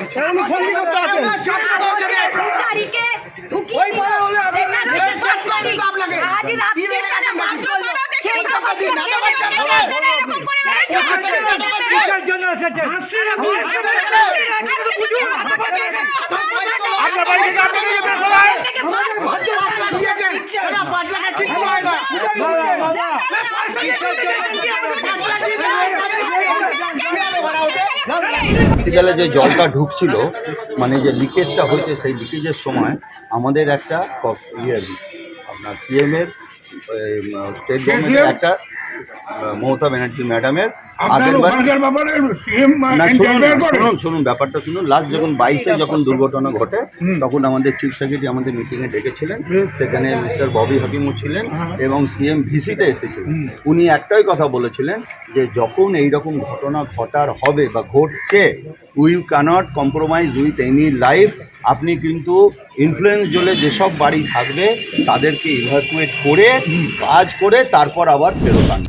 উনি ফন্দি করতে আসেন। তারিখে ওই পরে হলে। আপনাকে। আজ রাত্রে দিনের এখানে হসপিটালে যে জলটা ঢুকছিল মানে যে লিকেজটা হয়েছে সেই লিকেজের সময় আমাদের একটা ইয়ে আপনার সিএমের স্টেট গভর্নমেন্টের একটা মমতা ব্যানার্জি ম্যাডামের শুনুন শুনুন শুনুন ব্যাপারটা শুনুন। লাস্ট যখন বাইশে যখন দুর্ঘটনা ঘটে তখন আমাদের চিফ সেক্রেটারি আমাদের মিটিংয়ে ডেকেছিলেন। সেখানে মিস্টার ববি হাকিমও ছিলেন এবং সিএম ভিসিতে এসেছিলেন। উনি একটাই কথা বলেছিলেন যে যখন এই রকম ঘটনা ঘটার হবে বা ঘটছে we cannot compromise with any life আপনি কিন্তু ইনফ্লুয়েন্স জলে যেসব বাড়ি থাকবে, তাদেরকে ইভাকুয়েট করে, কাজ করে তারপর আবার ফেরত আনবে।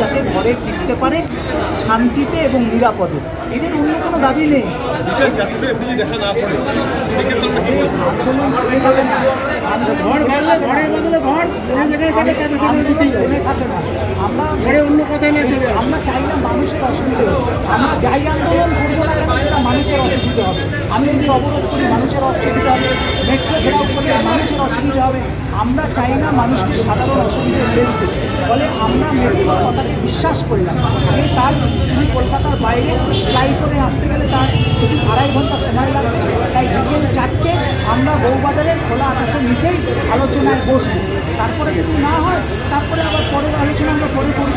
যাতে ঘরে ফিরতে পারে শান্তিতে এবং নিরাপদে। এদের অন্য কোনো দাবি নেই। ঘর ভাঙলে ঘরের বদলে ঘর থাকে না। আমরা ঘরে অন্য কথা না চলে আমরা চাই না মানুষের অসুবিধে আমরা যাই আন্দোলন করব না মানুষের অসুবিধা হবে। আমি যদি অবরোধ করি, মানুষের অসুবিধা হবে। মেট্রো ঘেরাও করলে মানুষের অসুবিধা হবে। আমরা চাই না মানুষকে সাধারণ অসুবিধা ফেলে দিতে। ফলে আমরা মেট্রোর কথাকে বিশ্বাস করলাম যে তার তিনি কলকাতার বাইরে ফ্লাই করে আসতে গেলে তার কিছু আড়াই ঘণ্টা সময় লাগবে। তাই বিকেল চারটে আমরা বউবাজারের খোলা আকাশের নিচেই আলোচনায় বসবো। তারপরে যদি না হয়, তারপরে আবার পরের আলোচনা আমরা পরে করব।